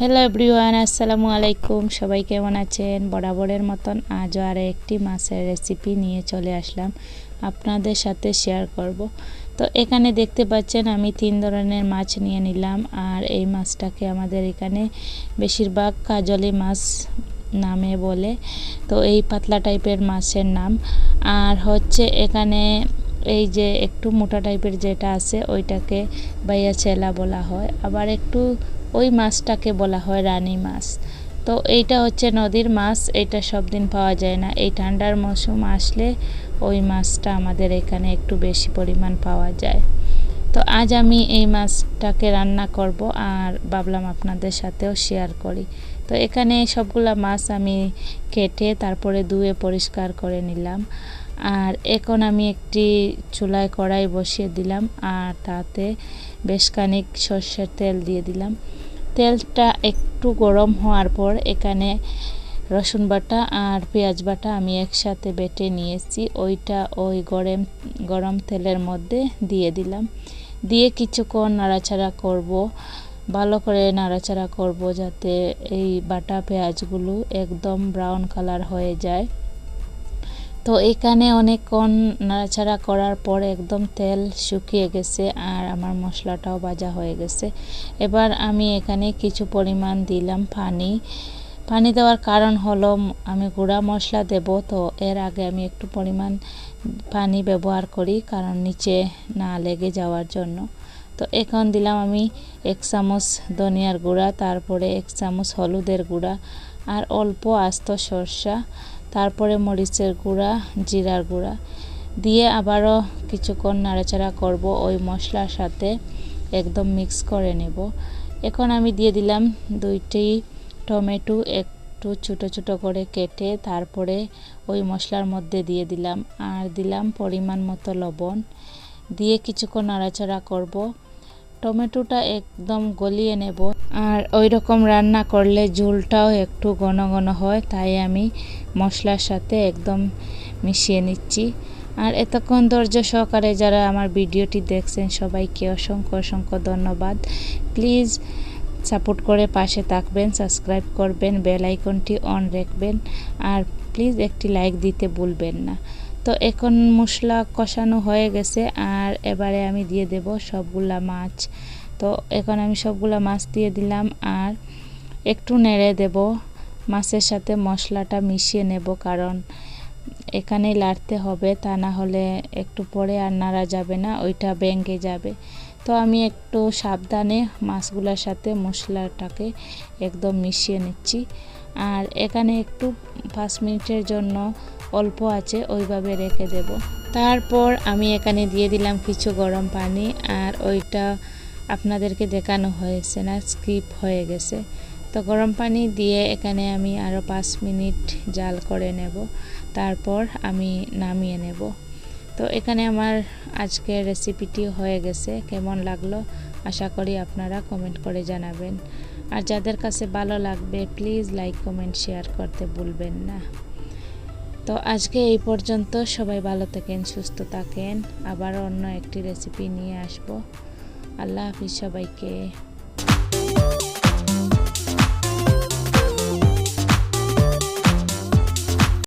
Hello everyone আসসালামু আলাইকুম সবাই কেমন আছেন? বরাবরের মতন আজও আর একটি মাছের রেসিপি নিয়ে চলে আসলাম আপনাদের সাথে শেয়ার করব। তো এখানে দেখতে পাচ্ছেন, আমি তিন ধরনের মাছ নিয়ে নিলাম আর এই মাছটাকে আমাদের এখানে বেশিরভাগ কাজলি মাছ নামে বলে। তো এই পাতলা টাইপের মাছের নাম। আর হচ্ছে এখানে এই যে একটু মোটা টাইপের যেটা আছে, ওইটাকে বাইয়া চেলা বলা হয়। আবার একটু ওই মাছটাকে বলা হয় রানী মাছ। তো এইটা হচ্ছে নদীর মাছ, এটা সব দিন পাওয়া যায় না। এই ঠান্ডার মৌসুম আসলে ওই মাছটা আমাদের এখানে একটু বেশি পরিমাণ পাওয়া যায়। তো আজ আমি এই মাছটাকে রান্না করব আর ভাবলাম আপনাদের সাথেও শেয়ার করি। তো এখানে সবগুলা মাছ আমি কেটে তারপরে ধুয়ে পরিষ্কার করে নিলাম। আর এখন আমি একটি চুলায় কড়াই বসিয়ে দিলাম আর তাতে বেশ খানিক সর্ষের তেল দিয়ে দিলাম। তেলটা একটু গরম হওয়ার পর এখানে রসুন বাটা আর পেঁয়াজ বাটা আমি একসাথে বেটে নিয়েছি। ওইটা ওই গরম গরম তেলের মধ্যে দিয়ে দিলাম। দিয়ে কিছুক্ষণ নাড়াচাড়া করব। ভালো করে নাড়াচাড়া করব যাতে এই বাটা পেঁয়াজগুলো একদম ব্রাউন কালার হয়ে যায়। তো এখানে অনেকক্ষণ নাড়াচাড়া করার পর একদম তেল শুকিয়ে গেছে আর আমার মশলাটাও ভাজা হয়ে গেছে। এবার আমি এখানে কিছু পরিমাণ দিলাম পানি। পানি দেওয়ার কারণ হলো, আমি গুঁড়া মশলা দেব, তো এর আগে আমি একটু পরিমাণ পানি ব্যবহার করি কারণ নিচে না লেগে যাওয়ার জন্য। তো এখন দিলাম আমি এক চামচ ধনিয়ার গুঁড়া, তারপরে এক চামচ হলুদের গুঁড়া আর অল্প আস্ত সরষা। তারপরে মরিচের গুঁড়া, জিরার গুঁড়া দিয়ে আবারও কিছুক্ষণ নাড়াচাড়া করব। ওই মশলার সাথে একদম মিক্স করে নেব। এখন আমি দিয়ে দিলাম দুইটি টমেটো একটু ছোটো ছোটো করে কেটে তারপরে ওই মশলার মধ্যে দিয়ে দিলাম। আর দিলাম পরিমাণ মতো লবণ। দিয়ে কিছুক্ষণ নাড়াচাড়া করব। টমেটোটা একদম গলিয়ে নেব। আর ওই রকম রান্না করলে ঝোলটাও একটু ঘন ঘন হয়, তাই আমি মশলার সাথে একদম মিশিয়ে নিচ্ছি। আর এতক্ষণ ধৈর্য সহকারে যারা আমার ভিডিওটি দেখছেন, সবাইকে অসংখ্য অসংখ্য ধন্যবাদ। প্লিজ সাপোর্ট করে পাশে থাকবেন, সাবস্ক্রাইব করবেন, বেল আইকনটি অন রাখবেন। আর প্লিজ একটি লাইক দিতে ভুলবেন না। তো এখন মশলা কষানো হয়ে গেছে আর এবারে আমি দিয়ে দেব সবগুলা মাছ। তো এখন আমি সবগুলা মাছ দিয়ে দিলাম আর একটু নেড়ে দেব। মাছের সাথে মশলাটা মিশিয়ে নেব কারণ এখানেই লাড়তে হবে, তা না হলে একটু পরে আর নাড়া যাবে না, ওইটা ব্যাঙ্গে যাবে। তো আমি একটু সাবধানে মাছগুলোর সাথে মশলাটাকে একদম মিশিয়ে নিচ্ছি। আর এখানে একটু পাঁচ মিনিটের জন্য অল্প আছে, ওইভাবে রেখে দেব। তারপর আমি এখানে দিয়ে দিলাম কিছু গরম পানি, আর ওইটা আপনাদেরকে দেখানো হয়েছে না, স্কিপ হয়ে গেছে। তো গরম পানি দিয়ে এখানে আমি আরও পাঁচ মিনিট জাল করে নেব, তারপর আমি নামিয়ে নেব। তো এখানে আমার আজকের রেসিপিটি হয়ে গেছে, কেমন লাগল আশা করি আপনারা কমেন্ট করে জানাবেন। আর যাদের কাছে ভালো লাগবে প্লিজ লাইক কমেন্ট শেয়ার করতে ভুলবেন না। তো আজকে এই পর্যন্ত সবাই ভালো থাকেন, সুস্থ থাকেন। আবার অন্য একটি রেসিপি নিয়ে আসব। আল্লাহ হাফিজ সবাইকে।